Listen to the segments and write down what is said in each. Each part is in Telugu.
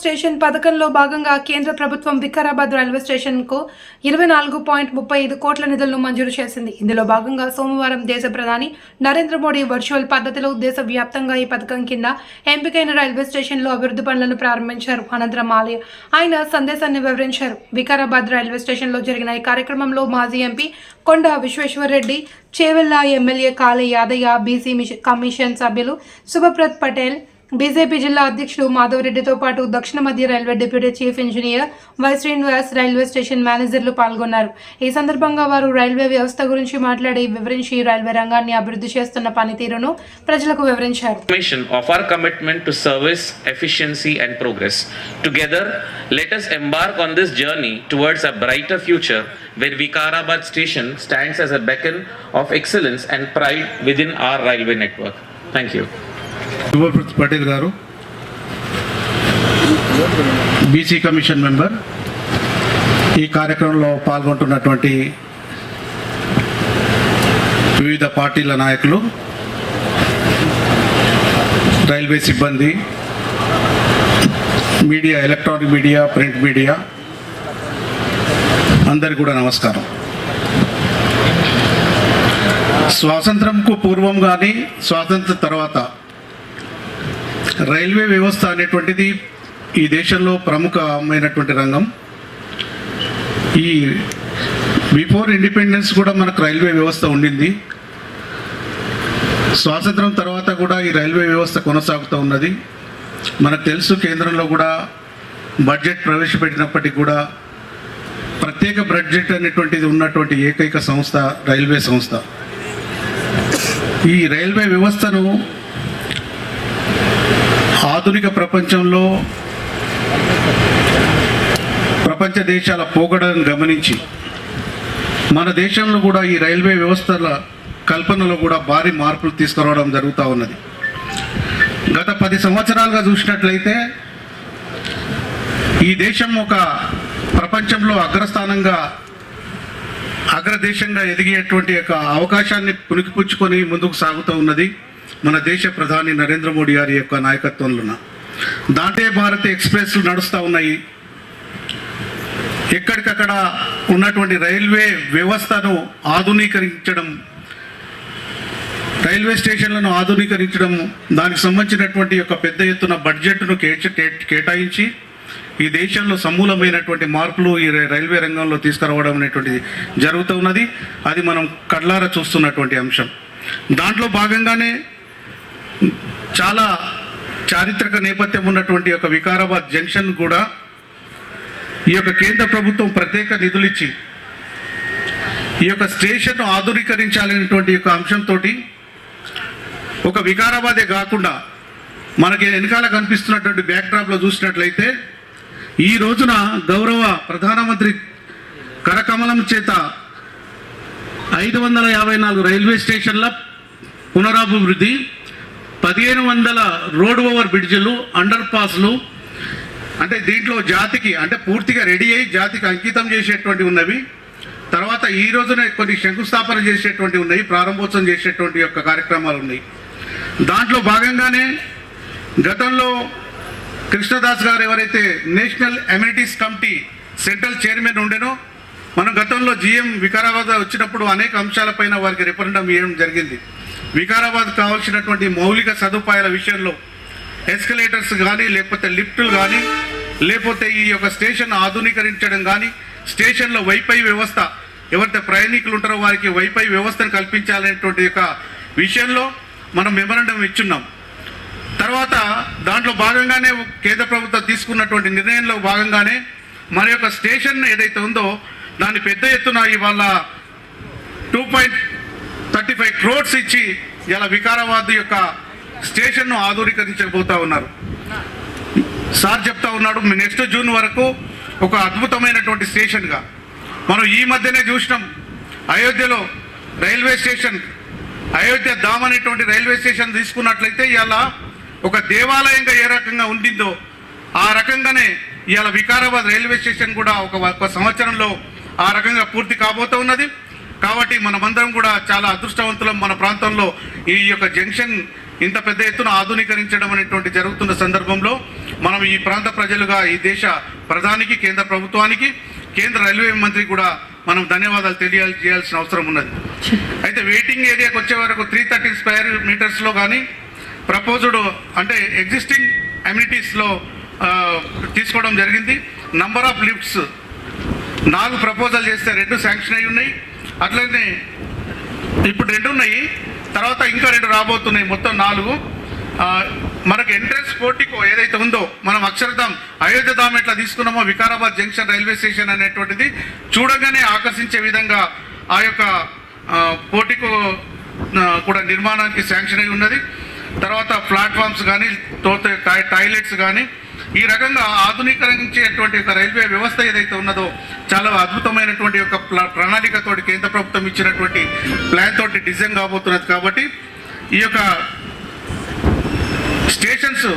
స్టేషన్ పథకంలో భాగంగా కేంద్ర ప్రభుత్వం వికారాబాద్ రైల్వే స్టేషన్కు ఇరవై నాలుగు పాయింట్ ముప్పై ఐదు కోట్ల నిధులను మంజూరు చేసింది. ఇందులో భాగంగా సోమవారం దేశ ప్రధాని నరేంద్ర మోడీ వర్చువల్ పద్ధతిలో దేశవ్యాప్తంగా ఈ పథకం కింద ఎంపికైన రైల్వే స్టేషన్లో అభివృద్ధి పనులను ప్రారంభించారు. అనంతరం ఆలయ ఆయన సందేశాన్ని వివరించారు. వికారాబాద్ రైల్వే స్టేషన్లో జరిగిన ఈ కార్యక్రమంలో మాజీ MP Konda Vishweshwar Reddy Chevella MLA Kali Yadaiah BC mission commission సభ్యులు శుభప్రత్ పటేల్ బీజేపీ జిల్లా అధ్యక్షుడు మాధవ్ రెడ్డితో పాటు దక్షిణ మధ్య railway deputy chief engineer Y Srinivas railway station మేనేజర్లు పాల్గొన్నారు. ఈ సందర్భంగా వారు రైల్వే వ్యవస్థ గురించి మాట్లాడి వివరించి రైల్వే రంగాన్ని అభివృద్ధి చేస్తున్న పనితీరును ప్రజలకు వివరించారు. Future where Vikarabad station stands as a beacon of excellence and pride within our railway network thank you Shubhaprat Patel garu. BC commission member. ఈ కార్యక్రమంలో పాల్గొంటున్నటువంటి వివిధ పార్టీల నాయకులు రైల్వే సిబ్బంది media electronic media print media అందరికి కూడా నమస్కారం. స్వాతంత్రంకు పూర్వం కానీ స్వాతంత్ర తర్వాత రైల్వే వ్యవస్థ అనేటువంటిది ఈ దేశంలో ప్రముఖమైనటువంటి రంగం. ఈ బిఫోర్ ఇండిపెండెన్స్ కూడా మనకు రైల్వే వ్యవస్థ ఉండింది. స్వాతంత్రం తర్వాత కూడా ఈ రైల్వే వ్యవస్థ కొనసాగుతూ ఉన్నది. మనకు తెలుసు కేంద్రంలో కూడా బడ్జెట్ ప్రవేశపెట్టినప్పటికీ కూడా ప్రత్యేక బడ్జెట్ అనేటువంటిది ఉన్నటువంటి ఏకైక సంస్థ రైల్వే సంస్థ. ఈ రైల్వే వ్యవస్థను ఆధునిక ప్రపంచంలో ప్రపంచ దేశాల పోగడను గమనించి మన దేశంలో కూడా ఈ రైల్వే వ్యవస్థల కల్పనలో కూడా భారీ మార్పులు తీసుకురావడం జరుగుతూ ఉన్నది. గత పది సంవత్సరాలుగా చూసినట్లయితే ఈ దేశం ఒక ప్రపంచంలో అగ్రస్థానంగా అగ్రదేశంగా ఎదిగేటువంటి యొక్క అవకాశాన్ని పుణికిపుచ్చుకొని ముందుకు సాగుతూ ఉన్నది. మన దేశ ప్రధాని నరేంద్ర మోడీ గారి యొక్క నాయకత్వంలోన. దాంటే భారత్ ఎక్స్ప్రెస్లు నడుస్తూ ఉన్నాయి. ఎక్కడికక్కడ ఉన్నటువంటి రైల్వే వ్యవస్థను ఆధునీకరించడం రైల్వే స్టేషన్లను ఆధునీకరించడం దానికి సంబంధించినటువంటి యొక్క పెద్ద ఎత్తున బడ్జెట్ను కే- కేటాయించి ఈ దేశంలో సమూలమైనటువంటి మార్పులు ఈ రైల్వే రంగంలో తీసుకురావడం అనేటువంటిది జరుగుతూ ఉన్నది. అది మనం కళ్ళారా చూస్తున్నటువంటి అంశం. దాంట్లో భాగంగానే చాలా చారిత్రక నేపథ్యం ఉన్నటువంటి యొక్క వికారాబాద్ జంక్షన్ కూడా ఈ యొక్క కేంద్ర ప్రభుత్వం ప్రత్యేక నిధులిచ్చి ఈ యొక్క స్టేషన్ను ఆధునీకరించాలనేటువంటి యొక్క అంశంతో ఒక వికారాబాదే కాకుండా మనకి వెనకాల కనిపిస్తున్నటువంటి బ్యాక్డ్రాప్లో చూసినట్లయితే ఈ రోజున గౌరవ ప్రధానమంత్రి కరకమలం చేత ఐదు వందల యాభై నాలుగు రైల్వే స్టేషన్ల పునరాభివృద్ధి పదిహేను వందల రోడ్ ఓవర్ బ్రిడ్జ్లు అండర్ పాస్లు అంటే దీంట్లో జాతికి అంటే పూర్తిగా రెడీ అయ్యి జాతికి అంకితం చేసేటువంటి ఉన్నవి. తర్వాత ఈ రోజున కొన్ని శంకుస్థాపన చేసేటువంటి ఉన్నాయి ప్రారంభోత్సవం చేసేటువంటి యొక్క కార్యక్రమాలు ఉన్నాయి. దాంట్లో భాగంగానే గతంలో కృష్ణదాస్ గారు ఎవరైతే national amenities committee central chairman ఉండేనో మనం గతంలో జిఎం వికారాబాద్ వచ్చినప్పుడు అనేక అంశాలపైన వారికి రిఫరెండం ఇవ్వడం జరిగింది. వికారాబాద్ కావాల్సినటువంటి మౌలిక సదుపాయాల విషయంలో ఎస్కలేటర్స్ కానీ లేకపోతే లిఫ్టులు కానీ లేకపోతే ఈ యొక్క స్టేషన్ ఆధునీకరించడం కానీ స్టేషన్లో వైఫై వ్యవస్థ ఎవరైతే ప్రయాణికులు ఉంటారో వారికి వైఫై వ్యవస్థను కల్పించాలనేటువంటి యొక్క విషయంలో మనం మెమరండం ఇచ్చున్నాం. తర్వాత దాంట్లో భాగంగానే కేంద్ర ప్రభుత్వం తీసుకున్నటువంటి నిర్ణయంలో భాగంగానే మన యొక్క స్టేషన్ ఏదైతే ఉందో దాన్ని పెద్ద ఎత్తున ఇవాళ two point thirty five crores ఇచ్చి ఇలా వికారాబాద్ యొక్క స్టేషన్ను ఆధునీకరించబోతా ఉన్నారు. సార్ చెప్తా ఉన్నాడు నెక్స్ట్ జూన్ వరకు ఒక అద్భుతమైనటువంటి స్టేషన్గా. మనం ఈ మధ్యనే చూసినాం అయోధ్యలో రైల్వే స్టేషన్ అయోధ్య ధామ్ అనేటువంటి రైల్వే స్టేషన్ తీసుకున్నట్లయితే ఇలా ఒక దేవాలయంగా ఏ రకంగా ఉండిందో ఆ రకంగానే ఇవాళ వికారాబాద్ రైల్వే స్టేషన్ కూడా ఒక ఒక సంవత్సరంలో ఆ రకంగా పూర్తి కాబోతూ ఉన్నది. కాబట్టి మనమందరం కూడా చాలా అదృష్టవంతులం మన ప్రాంతంలో ఈ యొక్క జంక్షన్ ఇంత పెద్ద ఎత్తున ఆధునీకరించడం అనేటువంటి జరుగుతున్న సందర్భంలో మనం ఈ ప్రాంత ప్రజలుగా ఈ దేశ ప్రధానికి కేంద్ర ప్రభుత్వానికి కేంద్ర రైల్వే మంత్రి కూడా మనం ధన్యవాదాలు తెలియజేయాల్సిన అవసరం ఉన్నది. అయితే వెయిటింగ్ ఏరియాకి వచ్చే వరకు త్రీ థర్టీ స్క్వేర్ మీటర్స్లో కానీ ప్రపోజ్డ్ అంటే ఎగ్జిస్టింగ్ అమ్యూనిటీస్లో తీసుకోవడం జరిగింది. నంబర్ ఆఫ్ లిఫ్ట్స్ నాలుగు ప్రపోజల్ చేస్తే రెండు శాంక్షన్ అయి ఉన్నాయి. అట్లనే ఇప్పుడు రెండు ఉన్నాయి తర్వాత ఇంకా రెండు రాబోతున్నాయి మొత్తం నాలుగు. మనకు ఎంట్రన్స్ పోర్టికో ఏదైతే ఉందో మనం అక్షరధాం అయోధ్యధాం ఎట్లా తీసుకున్నామో వికారాబాద్ జంక్షన్ రైల్వే స్టేషన్ అనేటువంటిది చూడగానే ఆకర్షించే విధంగా ఆ యొక్క ఆ, పోర్టికో కూడా నిర్మాణానికి శాంక్షన్ అయి ఉన్నది. తర్వాత ప్లాట్ఫామ్స్ కానీ తోత టాయిలెట్స్ కానీ ఈ రకంగా ఆధునీకరించేటువంటి ఒక రైల్వే వ్యవస్థ ఏదైతే ఉన్నదో చాలా అద్భుతమైనటువంటి ఒక ప్ల- ప్రణాళికతోటి కేంద్ర ప్రభుత్వం ఇచ్చినటువంటి ప్లాన్ తోటి డిజైన్ కాబోతున్నది కాబట్టి ఈ యొక్క స్టేషన్స్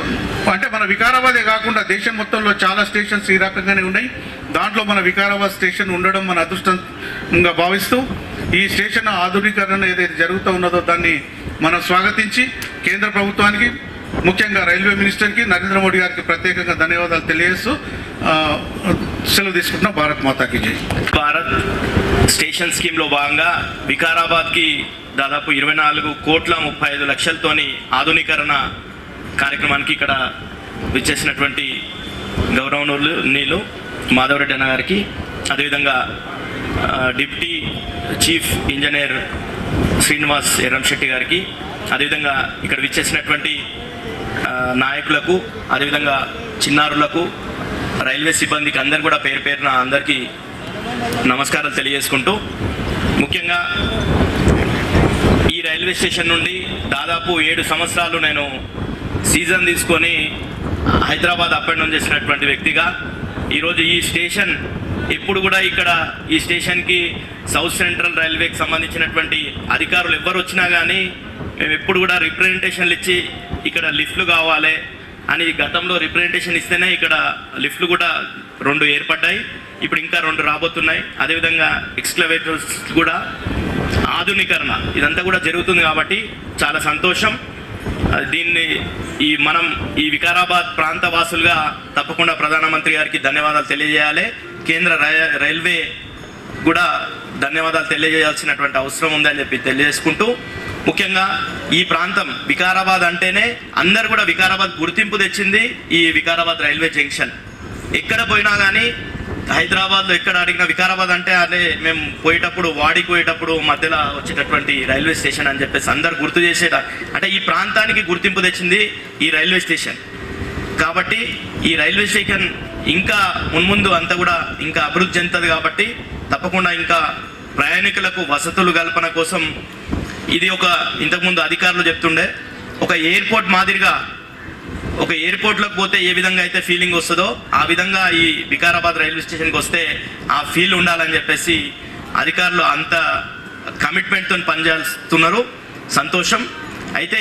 అంటే మన వికారాబాదే కాకుండా దేశం మొత్తంలో చాలా స్టేషన్స్ ఈ రకంగానే ఉన్నాయి. దాంట్లో మన వికారాబాద్ స్టేషన్ ఉండడం మన అదృష్టంగా భావిస్తూ ఈ స్టేషన్ ఆధునీకరణ ఏదైతే జరుగుతూ ఉన్నదో దాన్ని మనం స్వాగతించి కేంద్ర ప్రభుత్వానికి ముఖ్యంగా రైల్వే మినిస్టర్కి నరేంద్ర మోడీ గారికి ప్రత్యేకంగా ధన్యవాదాలు తెలియజేస్తూ సెలవు తీసుకుంటున్న భారత్ మాతాకి జై. భారత్ స్టేషన్ స్కీమ్లో భాగంగా వికారాబాద్కి దాదాపు ఇరవై నాలుగు కోట్ల ముప్పై ఐదు లక్షలతోని ఆధునీకరణ కార్యక్రమానికి ఇక్కడ విచ్చేసినటువంటి గౌరవనూర్లు నీళ్ళు మాధవరెడ్డి అన్న గారికి అదేవిధంగా deputy deputy chief engineer Srinivas Erramsetti garu అదేవిధంగా ఇక్కడ విచ్చేసినటువంటి నాయకులకు అదేవిధంగా చిన్నారులకు రైల్వే సిబ్బందికి అందరు కూడా పేరు పేరున అందరికీ నమస్కారాలు తెలియజేసుకుంటూ ముఖ్యంగా ఈ రైల్వే స్టేషన్ నుండి దాదాపు ఏడు సంవత్సరాలు నేను సీజన్ తీసుకొని హైదరాబాద్ అప్ అండ్ డౌన్ చేసినటువంటి వ్యక్తిగా ఈరోజు ఈ స్టేషన్ ఎప్పుడు కూడా ఇక్కడ ఈ స్టేషన్కి సౌత్ సెంట్రల్ రైల్వేకి సంబంధించినటువంటి అధికారులు ఎవరు వచ్చినా కానీ మేము ఎప్పుడు కూడా రిప్రజెంటేషన్లు ఇచ్చి ఇక్కడ లిఫ్ట్లు కావాలి అని గతంలో రిప్రజెంటేషన్ ఇస్తేనే ఇక్కడ లిఫ్ట్లు కూడా రెండు ఏర్పడ్డాయి. ఇప్పుడు ఇంకా రెండు రాబోతున్నాయి. అదేవిధంగా ఎక్స్క్లవేటర్స్ కూడా ఆధునీకరణ. ఇదంతా కూడా జరుగుతుంది కాబట్టి చాలా సంతోషం. దీన్ని ఈ మనం ఈ వికారాబాద్ ప్రాంత వాసులుగా తప్పకుండా ప్రధానమంత్రి గారికి ధన్యవాదాలు తెలియజేయాలి. కేంద్ర రై- రైల్వే కూడా ధన్యవాదాలు తెలియజేయాల్సినటువంటి అవసరం ఉందని చెప్పి తెలియజేసుకుంటూ ముఖ్యంగా ఈ ప్రాంతం వికారాబాద్ అంటేనే అందరు కూడా వికారాబాద్ గుర్తింపు తెచ్చింది ఈ వికారాబాద్ రైల్వే జంక్షన్. ఎక్కడ పోయినా కానీ హైదరాబాద్లో ఎక్కడ అడిగినా వికారాబాద్ అంటే అదే మేము పోయేటప్పుడు వాడికి పోయేటప్పుడు మధ్యలో వచ్చేటటువంటి రైల్వే స్టేషన్ అని చెప్పేసి అందరు గుర్తు చేసేట అంటే ఈ ప్రాంతానికి గుర్తింపు తెచ్చింది ఈ రైల్వే స్టేషన్. కాబట్టి ఈ రైల్వే స్టేషన్ ఇంకా మున్ముందు అంతా కూడా ఇంకా అభివృద్ధి చెందుతుంది కాబట్టి తప్పకుండా ఇంకా ప్రయాణికులకు వసతులు కల్పన కోసం ఇది ఒక ఇంతకుముందు అధికారులు చెప్తుండే ఒక ఎయిర్పోర్ట్ మాదిరిగా ఒక ఎయిర్పోర్ట్లోకి పోతే ఏ విధంగా అయితే ఫీలింగ్ వస్తుందో ఆ విధంగా ఈ వికారాబాద్ రైల్వే స్టేషన్కి వస్తే ఆ ఫీల్ ఉండాలని చెప్పేసి అధికారులు అంత కమిట్మెంట్తో పనిచేస్తున్నారు. సంతోషం. అయితే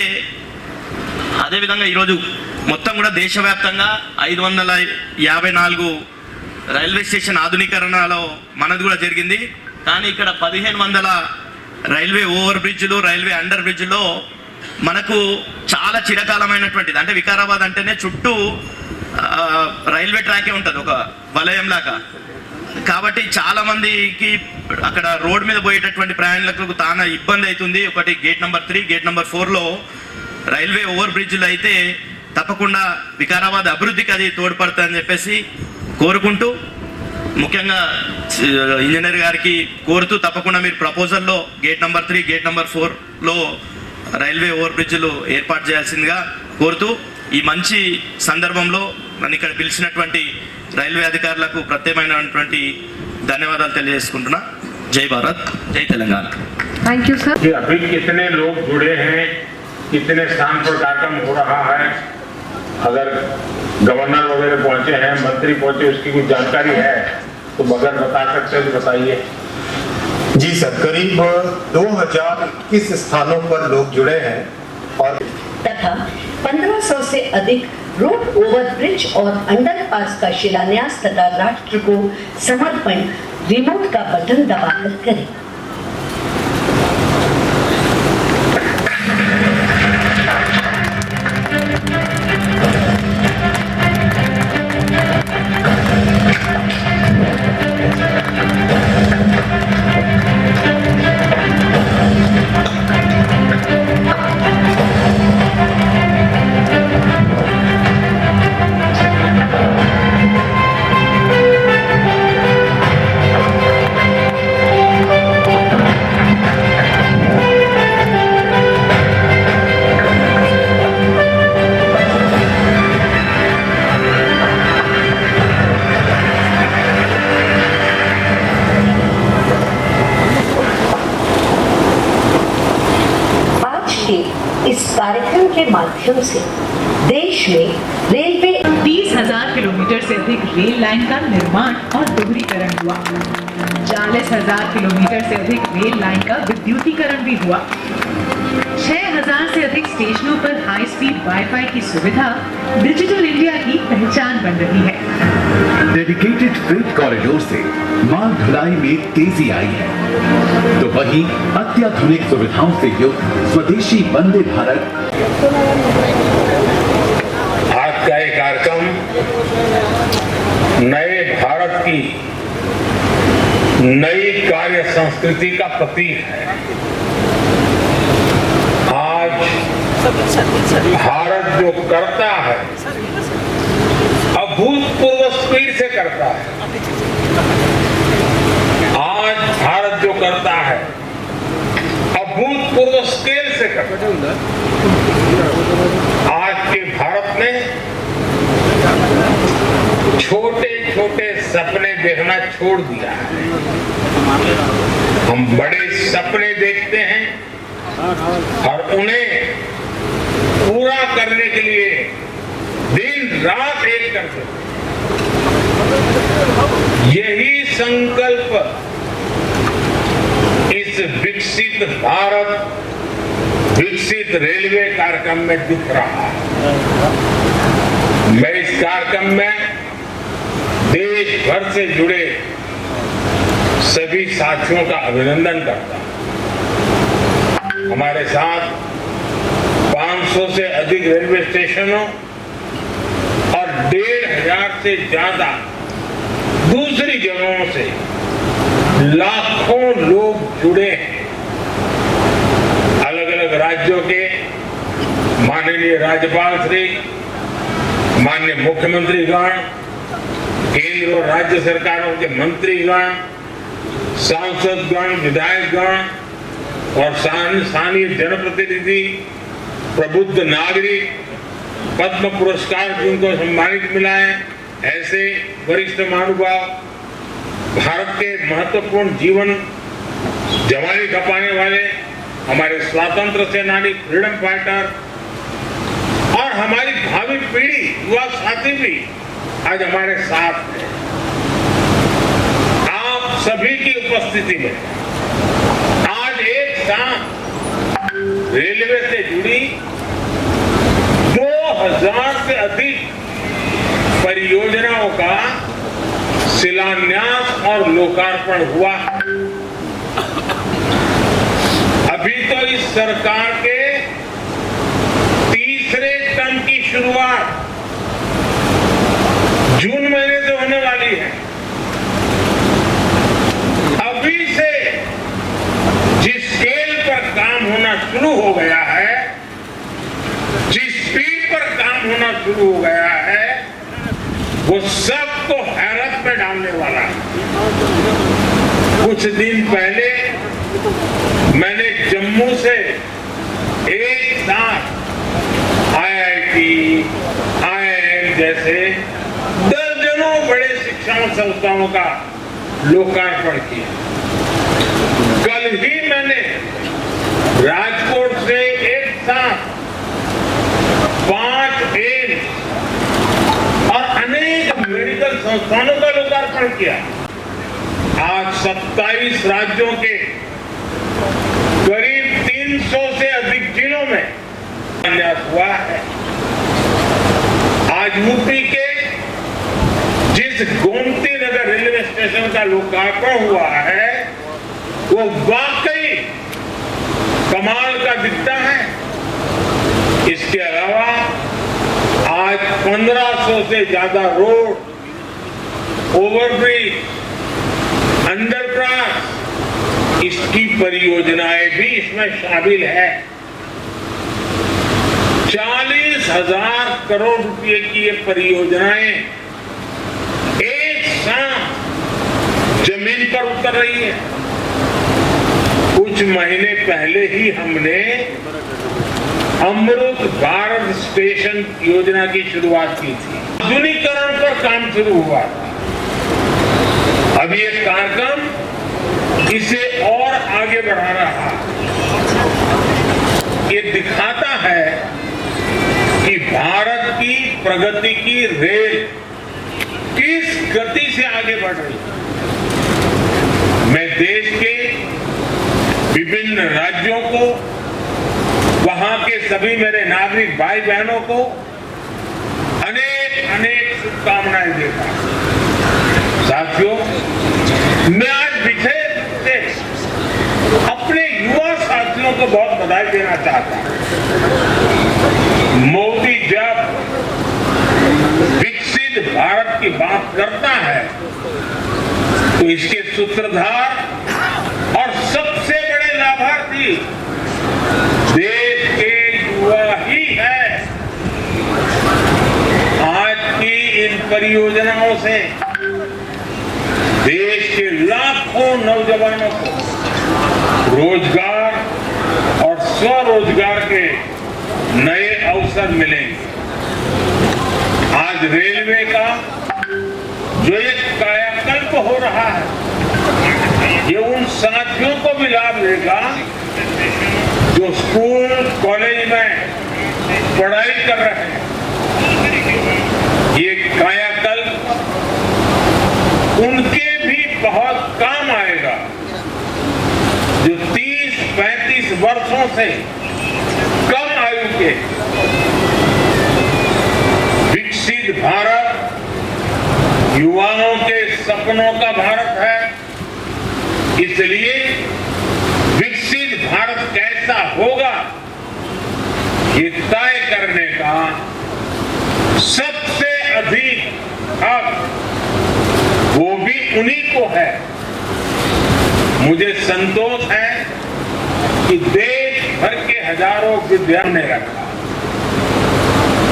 అదేవిధంగా ఈరోజు మొత్తం కూడా దేశవ్యాప్తంగా ఐదు వందల యాభై నాలుగు రైల్వే స్టేషన్ ఆధునీకరణలో మనది కూడా జరిగింది. కానీ ఇక్కడ పదిహేను వందల రైల్వే ఓవర్ బ్రిడ్జ్లు రైల్వే అండర్ బ్రిడ్జ్లో మనకు చాలా చిరకాలమైనటువంటిది. అంటే వికారాబాద్ అంటేనే చుట్టూ రైల్వే ట్రాకే ఉంటుంది ఒక వలయం లాగా కాబట్టి చాలా మందికి అక్కడ రోడ్ మీద పోయేటటువంటి ప్రయాణికులకు తానా ఇబ్బంది అవుతుంది. ఒకటి gate number three gate number ఫోర్లో రైల్వే ఓవర్ బ్రిడ్జ్లు అయితే తప్పకుండా వికారాబాద్ అభివృద్ధికి అది తోడ్పడుతుందని చెప్పేసి కోరుకుంటూ ముఖ్యంగా చి- ఇంజనీర్ గారికి కోరుతూ తప్పకుండా మీరు ప్రపోజల్లో gate number three gate number ఫోర్లో రైల్వే ఓవర్ బ్రిడ్జ్లు ఏర్పాటు చేయాల్సిందిగా కోరుతూ ఈ మంచి సందర్భంలో నన్ను ఇక్కడ పిలిచినటువంటి రైల్వే అధికారులకు ప్రత్యేకమైనటువంటి ధన్యవాదాలు తెలియజేసుకుంటున్నా జై భారత్ జై తెలంగాణ థ్యాంక్ యూ సార్ कि अभी कितने लोग जुड़े हैं कितने स्थान पर कार्यक्रम हो रहा है अगर गवर्नर वगैरह पहुँचे हैं मंत्री पहुँचे उसकी कुछ जानकारी है तो अगर बता सकते हैं तो बताइए। जी सर करीब 2021 स्थानों पर लोग जुड़े हैं और तथा 1500 से अधिक रोड ओवर ब्रिज और अंडरपास का शिलान्यास तथा राष्ट्र को समर्पण रिमोट का बटन दबाकर करें। माध्यम से। देश में रेलवे तीस हज़ार किलोमीटर से अधिक रेल लाइन का निर्माण और दोहरीकरण हुआ। चालीस हज़ार किलोमीटर से अधिक रेल लाइन का विद्युतीकरण भी हुआ। छह हज़ार से अधिक स्टेशनों पर हाई स्पीड वाईफाई की सुविधा डिजिटल इंडिया की पहचान बन रही है। डेडिकेटेड फ्रेट कॉरिडोर से माल ढुलाई में तेज़ी आई है। तो वहीं अत्याधुनिक सुविधाओं से युक्त स्वदेशी वंदे भारत आज का ये कार्यक्रम नए भारत की नई कार्य संस्कृति का प्रतीक है। आज भारत जो करता है, अभूतपूर्व स्पीड से करता है। आज भारत जो करता है अभूतपूर्व स्केल से करता है आज के भारत ने छोटे छोटे सपने देखना छोड़ दिया है। हम बड़े सपने देखते हैं और उन्हें पूरा करने के लिए दिन, रात एक करते यही संकल्प इस विकसित भारत, विकसित रेलवे कार्यक्रम में दिख रहा है। मैं इस कार्यक्रम में देश भर से जुड़े सभी साथियों का अभिनंदन करता हूँ। हमारे साथ 500 से अधिक रेलवे स्टेशनों और डेढ़ हज़ार से ज़्यादा दूसरी जगहों से लाखों लोग जुड़े अलग अलग राज्यों के माननीय राज्यपाल श्री, माननीय मुख्यमंत्रीगण, केंद्र और राज्य सरकारों के मंत्रीगण, सांसदगण, विधायकगण और स्थानीय जनप्रतिनिधि, प्रबुद्ध नागरिक, पद्म पुरस्कार जिनको सम्मानित मिला है, ऐसे वरिष्ठ महानुभाव भारत के महत्वपूर्ण जीवन जवानी खपाने वाले, हमारे स्वतंत्र सेनानी फ्रीडम फाइटर और हमारी भावी पीढ़ी, युवा साथी भी आज हमारे साथ हैं। आप सभी की उपस्थिति में आज एक साथ रेलवे से जुड़ी 2000 से अधिक परियोजनाओं का शिलान्यास और लोकार्पण हुआ। है अभी तो इस सरकार के तीसरे टर्म की शुरुआत जून महीने से होने वाली है। अभी से जिस स्केल पर काम होना शुरू हो गया है, जिस स्पीड पर काम होना शुरू हो गया है, वो सबको हैरत में डालने वाला। है कुछ दिन पहले मैंने जम्मू से एक साथ आईआईटी आईआईएम जैसे दर्जनों बड़े शिक्षण संस्थाओं का लोकार्पण किया। कल ही मैंने राजकोट से एक साथ पाँच एम्स और अनेक मेडिकल संस्थानों का लोकार्पण किया। आज 27 राज्यों के करीब 300 से अधिक जिलों में प्रयास हुआ है। आज यूपी के जिस गोमती नगर रेलवे स्टेशन का लोकार्पण हुआ है, वो वाकई कमाल का दिखता है। इसके अलावा आज 1500 से ज़्यादा रोड ओवरब्रिज अंडरपास इसकी परियोजनाएँ भी इसमें शामिल है। चालीस हज़ार करोड़ रुपए की ये परियोजनाएँ एक साथ ज़मीन पर उतर रही है। कुछ महीने पहले ही हमने अमृत भारत स्टेशन योजना की शुरुआत की थी। आधुनिकरण पर काम शुरू हुआ अब ये कार्यक्रम, इसे और आगे बढ़ा रहा है। ये दिखाता है कि भारत की प्रगति की रेल किस गति से आगे बढ़ रही है। मैं देश के विभिन्न राज्यों को, वहाँ के सभी मेरे नागरिक भाई बहनों को अनेक अनेक शुभकामनाएँ देता हूँ। साथियों, मैं आज विशेष अपने युवा साथियों को बहुत बधाई देना चाहता हूँ। मोदी जब विकसित भारत की बात करता है तो इसके सूत्रधार और सबसे बड़े लाभार्थी देश के युवा ही है। आज की इन परियोजनाओं से देश के लाखों नौजवानों को रोज़गार और स्वरोजगार के नए अवसर मिलेंगे। आज रेलवे का जो एक कायाकल्प हो रहा है, ये उन साथियों को भी लाभ देगा जो स्कूल, कॉलेज में पढ़ाई कर रहे हैं। ये कायाकल्प उनके भी बहुत काम आएगा। जो 30-35 वर्षों से कम आयु के विकसित भारत युवाओं के सपनों का भारत है। इसलिए विकसित भारत कैसा होगा, ये तय करने का सबसे अधिक हक वो भी उन्हीं को है। मुझे संतोष है कि देश भर के हज़ारों विद्यार्थियों ने रखा।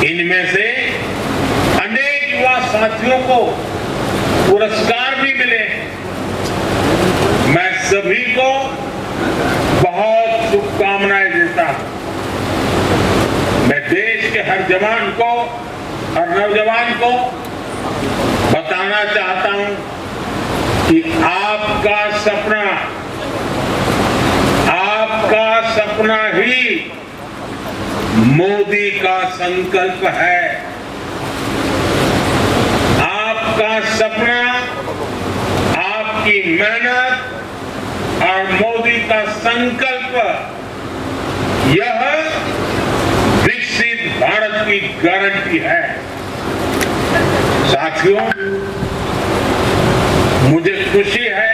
इनमें से अनेक युवा साथियों को पुरस्कार भी मिले मैं सभी को बहुत शुभकामनाएँ देता हूँ। मैं देश के हर जवान को, हर नौजवान को बताना चाहता हूँ कि आपका सपना आपका सपना ही मोदी का संकल्प है। आपका सपना, आपकी मेहनत और मोदी का संकल्प, यह विकसित भारत की गारंटी है। साथियों मुझे खुशी है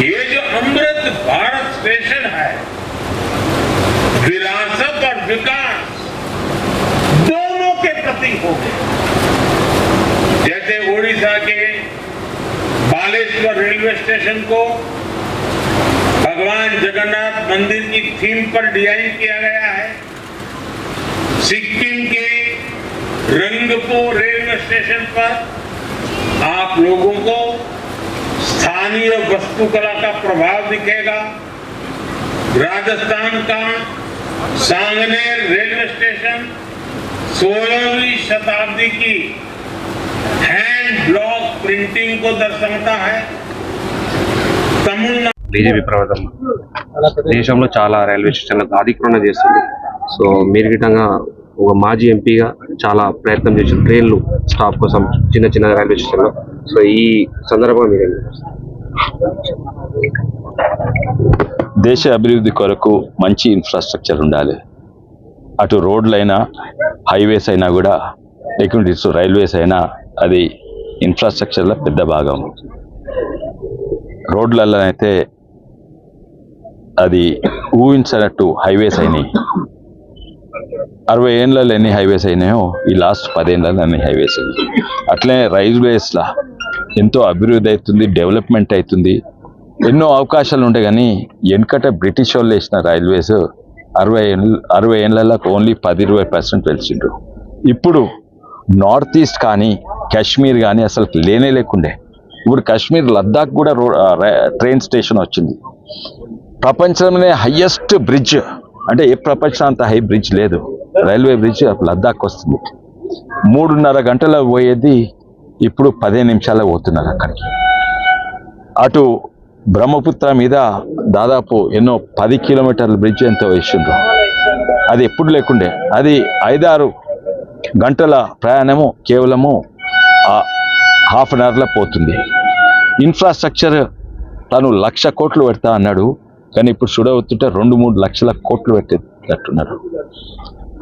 ये जो अमृत भारत स्टेशन है, विरासत और विकास दोनों के प्रति हो गए। जैसे ओडिशा के बालेश्वर रेलवे स्टेशन को भगवान जगन्नाथ मंदिर की थीम पर डिज़ाइन किया गया है। सिक्किम के रंगपुर रेलवे स्टेशन पर आप लोगों को स्थानीय वस्तुकला का प्रभाव दिखेगा राजस्थान का सांगनेर रेलवे स्टेशन सोलहवीं शताब्दी की हैंड ब्लॉक प्रिंटिंग को दर्शाता है तमिलनाडु బీజేపీ ప్రభుత్వం దేశంలో చాలా రైల్వే స్టేషన్లకు అధికరణ చేస్తుంది సో మీరు గిట్టంగా ఒక మాజీ ఎంపీగా చాలా ప్రయత్నం చేసిన ట్రైన్లు స్టాప్ కోసం చిన్న చిన్న రైల్వే స్టేషన్లో. సో ఈ సందర్భంగా మీరు దేశ అభివృద్ధి కొరకు మంచి ఇన్ఫ్రాస్ట్రక్చర్ ఉండాలి. అటు రోడ్లైనా హైవేస్ అయినా కూడా లేకుంటే ఇటు రైల్వేస్ అయినా అది ఇన్ఫ్రాస్ట్రక్చర్లో పెద్ద భాగం. రోడ్లలో అయితే అది ఊహించినట్టు హైవేస్ అయినాయి. అరవై ఏళ్ళలో ఎన్ని హైవేస్ అయినాయో ఈ లాస్ట్ పదేళ్ళలో అన్ని హైవేస్ అయినాయి. అట్లనే రైల్వేస్లా ఎంతో అభివృద్ధి అవుతుంది డెవలప్మెంట్ అవుతుంది. ఎన్నో అవకాశాలు ఉంటాయి కానీ వెనకట బ్రిటిష్ వాళ్ళు వేసిన రైల్వేస్ అరవై అరవై ఏళ్ళలో ఓన్లీ పది ఇరవై పర్సెంట్ వెలిచిండ్రు ఇప్పుడు నార్త్ ఈస్ట్ కానీ కాశ్మీర్ కానీ అసలు లేనే లేకుండే. ఇప్పుడు కాశ్మీర్ లద్దాఖ్ కూడా రో ట్రైన్ స్టేషన్ వచ్చింది. ప్రపంచంలోనే హయ్యెస్ట్ బ్రిడ్జ్ అంటే ఏ ప్రపంచం అంత హై బ్రిడ్జ్ లేదు. రైల్వే బ్రిడ్జ్ లద్దాఖ్ వస్తుంది. మూడున్నర గంటల పోయేది ఇప్పుడు పదిహేను నిమిషాల్లో పోతున్నారు అక్కడికి. అటు బ్రహ్మపుత్ర మీద దాదాపు ఎన్నో పది కిలోమీటర్ల బ్రిడ్జ్ ఎంతో వేసిండ్రు. అది ఎప్పుడు లేకుండే. అది ఐదారు గంటల ప్రయాణము కేవలము హాఫ్ అన్ అవర్లో పోతుంది. ఇన్ఫ్రాస్ట్రక్చర్ తను లక్ష కోట్లు పెడతా అన్నాడు. కానీ ఇప్పుడు చూడవుతుంటే రెండు మూడు లక్షల కోట్లు పెట్టేటట్టున్నారు.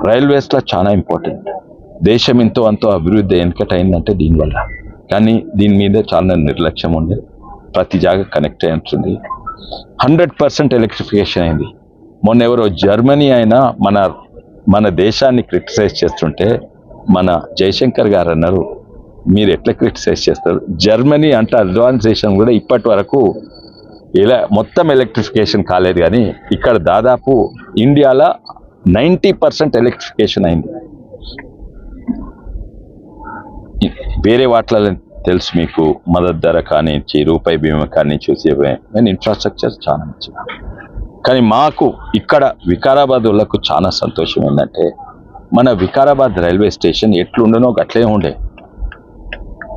రైల్వేస్లో చాలా ఇంపార్టెంట్. దేశం ఎంతో అంతో అభివృద్ధి వెనకట అయిందంటే దీనివల్ల. కానీ దీని మీద చాలా నిర్లక్ష్యం ఉంది. ప్రతి జాగా కనెక్ట్ అయి ఉంటుంది హండ్రెడ్ పర్సెంట్ ఎలక్ట్రిఫికేషన్ అయింది. మొన్న ఎవరో జర్మనీ అయినా మన మన దేశాన్ని క్రిటిసైజ్ చేస్తుంటే మన జయశంకర్ గారు అన్నారు మీరు ఎట్లా క్రిటిసైజ్ చేస్తారు? జర్మనీ అంటే అడ్వాన్స్ దేశం కూడా ఇప్పటి వరకు ఇలా మొత్తం ఎలక్ట్రిఫికేషన్ కాలేదు కానీ ఇక్కడ దాదాపు ఇండియాలో నైంటీ పర్సెంట్ ఎలక్ట్రిఫికేషన్ అయింది. వేరే వాటిలో తెలుసు మీకు మద్దతు ధర కానించి రూపాయి బీమా కానించి నేను ఇన్ఫ్రాస్ట్రక్చర్ చాలా మంచి కానీ మాకు ఇక్కడ వికారాబాద్ వాళ్ళకు చాలా సంతోషం ఏంటంటే మన వికారాబాద్ రైల్వే స్టేషన్ ఎట్లుండనో అట్లే ఉండే.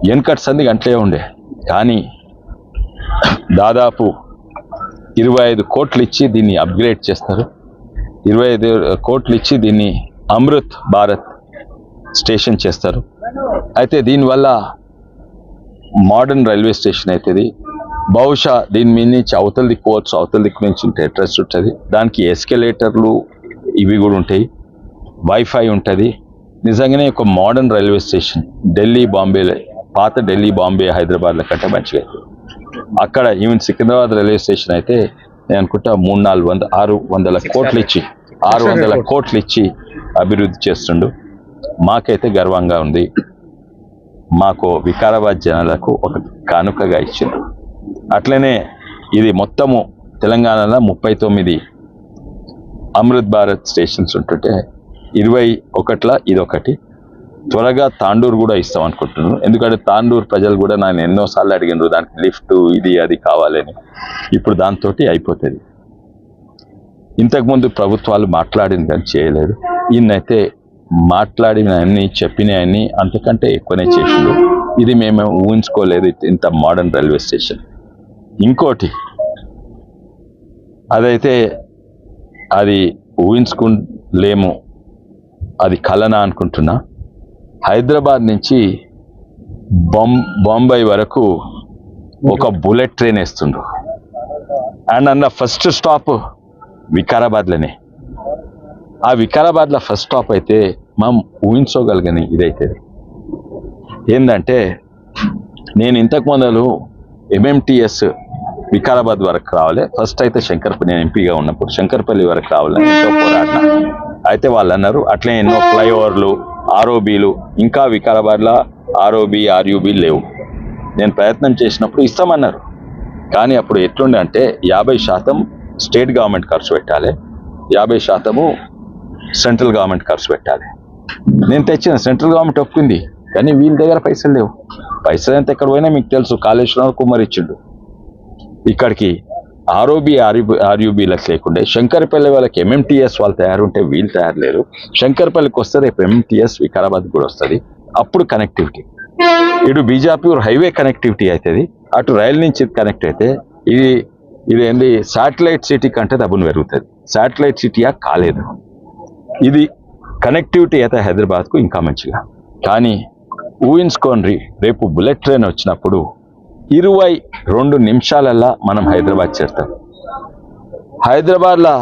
వెనకటి సంది గంటలే ఉండే. కానీ దాదాపు ఇరవై ఐదు కోట్లు ఇచ్చి దీన్ని అప్గ్రేడ్ చేస్తారు. ఇరవై ఐదు కోట్లు ఇచ్చి దీన్ని అమృత్ భారత్ స్టేషన్ చేస్తారు. అయితే దీనివల్ల మోడర్న్ రైల్వే స్టేషన్ అవుతుంది బహుశా దీని మీద నుంచి అవతల దిక్కు పోవచ్చు అవతల దిక్కు నుంచి ఉంటే అడ్రస్ ఉంటుంది. దానికి ఎస్కెలేటర్లు ఇవి కూడా ఉంటాయి. వైఫై ఉంటుంది. నిజంగానే ఒక modern railway station Delhi Bombay పాత ఢిల్లీ బాంబే హైదరాబాద్ల కంటే మంచిగా అక్కడ ఈవెన్ సికింద్రాబాద్ రైల్వే స్టేషన్ అయితే నేను అనుకుంటా మూడు నాలుగు వంద ఆరు వందల కోట్లు ఇచ్చి ఆరు వందల కోట్లు. ఇచ్చి అభివృద్ధి చేస్తుండు. మాకైతే గర్వంగా ఉంది. మాకు వికారాబాద్ జనాలకు ఒక కానుకగా ఇచ్చింది అట్లనే ఇది మొత్తము తెలంగాణలో ముప్పై తొమ్మిది అమృత్ భారత్ స్టేషన్స్ ఉంటుంటే ఇరవై ఒకట్ల ఇదొకటి త్వరగా తాండూరు కూడా ఇస్తాం అనుకుంటున్నాను. ఎందుకంటే తాండూరు ప్రజలు కూడా నన్ను ఎన్నోసార్లు అడిగినారు దానికి లిఫ్ట్ ఇది అది కావాలని. ఇప్పుడు దాంతో అయిపోతుంది. ఇంతకుముందు ప్రభుత్వాలు మాట్లాడింది కానీ చేయలేదు. ఈయనైతే మాట్లాడినవన్నీ చెప్పినాయని అంతకంటే ఎక్కువనే చేసిండు. ఇది మేము ఊహించుకోలేదు ఇంత మోడర్న్ రైల్వే స్టేషన్. ఇంకోటి అదైతే అది ఊహించుకోలేము అది కలనా అనుకుంటున్నా. హైదరాబాద్ నుంచి బొం బాంబే వరకు ఒక బుల్లెట్ ట్రైన్ వేస్తుండు. అండ్ అన్న ఫస్ట్ స్టాప్ వికారాబాద్లోనే. ఆ వికారాబాద్లో ఫస్ట్ స్టాప్ అయితే మనం ఊహించగలిగని ఇదైతే. ఏంటంటే నేను ఇంతకు మొదలు ఎంఎంటిఎస్ వికారాబాద్ వరకు రావాలి. ఫస్ట్ అయితే శంకర్పల్లి నేను ఎంపీగా ఉన్నప్పుడు శంకర్పల్లి వరకు రావాలని పోరాడిన. అయితే వాళ్ళు అన్నారు అట్లే ఎన్నో ఫ్లైఓవర్లు ఆర్ఓబీలు ఇంకా వికారాబాద్లో ఆర్ఓబీ ఆర్యూబీ లేవు. నేను ప్రయత్నం చేసినప్పుడు ఇస్తామన్నారు. కానీ అప్పుడు ఎట్లుండే అంటే యాభై శాతం స్టేట్ గవర్నమెంట్ ఖర్చు పెట్టాలి. యాభై శాతము సెంట్రల్ గవర్నమెంట్ ఖర్చు పెట్టాలి. నేను తెచ్చిన సెంట్రల్ గవర్నమెంట్ ఒప్పుకుంది. కానీ వీళ్ళ దగ్గర పైసలు లేవు. పైసలు ఎంత ఎక్కడ పోయినా మీకు తెలుసు. కాళేశ్వరం కుమార్ ఇచ్చిండు. ఇక్కడికి ఆర్ఓబి ఆర్యుబి ఆర్యూబీలకు లేకుండే శంకర్పల్లి వాళ్ళకి ఎంఎంటీఎస్ వాళ్ళు తయారుంటే వీళ్ళు తయారు లేరు శంకర్పల్లికి వస్తే రేపు ఎంఎంటీఎస్ వికారాబాద్ కూడా వస్తుంది. అప్పుడు కనెక్టివిటీ ఇటు బీజాపూర్ హైవే కనెక్టివిటీ అవుతుంది అటు రైలు నుంచి కనెక్ట్ అయితే ఇది ఇది ఏంది శాటిలైట్ సిటీ కంటే దబ్బును పెరుగుతుంది. శాటిలైట్ సిటీయా కాలేదు. ఇది కనెక్టివిటీ అయితే హైదరాబాద్కు ఇంకా మంచిగా. కానీ ఊహించుకోండి రేపు బుల్లెట్ ట్రైన్ వచ్చినప్పుడు ఇరవై రెండు నిమిషాలల్లా మనం హైదరాబాద్ చేరుతాం. హైదరాబాద్లో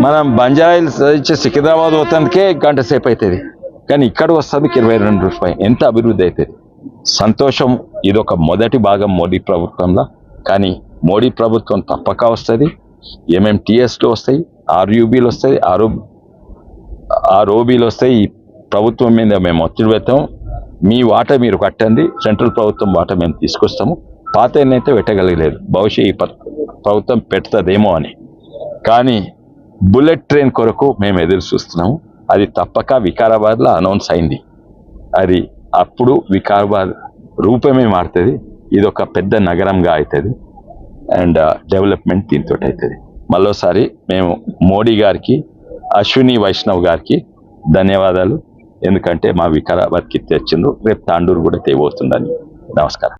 మనం బంజారాయిల్స్ వచ్చి సికింద్రాబాద్ పోతానికే గంట సేపు అవుతుంది కానీ ఇక్కడ వస్తుంది ఇరవై రెండు రూపాయలు ఎంత అభివృద్ధి అవుతుంది సంతోషం ఇదొక మొదటి భాగం మోడీ ప్రభుత్వంలో. కానీ మోడీ ప్రభుత్వం తప్పక వస్తుంది. ఏమేమి వస్తాయి ఆర్యూబీలు వస్తాయి ఆరో ఆర్ఓబీలు వస్తాయి. ఈ ప్రభుత్వం మీద మేము ఒత్తిడి పెడతాం. మీ వాట మీరు కట్టండి సెంట్రల్ ప్రభుత్వం వాట మేము తీసుకొస్తాము. పాత అయితే పెట్టగలిగలేదు. బహుశా ఈ ప్రభుత్వం పెడతదేమో అని. కానీ బుల్లెట్ ట్రైన్ కొరకు మేము ఎదురు చూస్తున్నాము. అది తప్పక వికారాబాద్లో అనౌన్స్ అయింది. అది అప్పుడు వికారాబాద్ రూపమే మారుతుంది. ఇది ఒక పెద్ద నగరంగా అవుతుంది అండ్ డెవలప్మెంట్ దీంతో అవుతుంది మరోసారి మేము మోడీ గారికి అశ్విని వైష్ణవ్ గారికి ధన్యవాదాలు. ఎందుకంటే మా వికారాబాద్కి తెచ్చిండ్రు. రేపు తాండూరు కూడా తేబోతుందని నమస్కారం.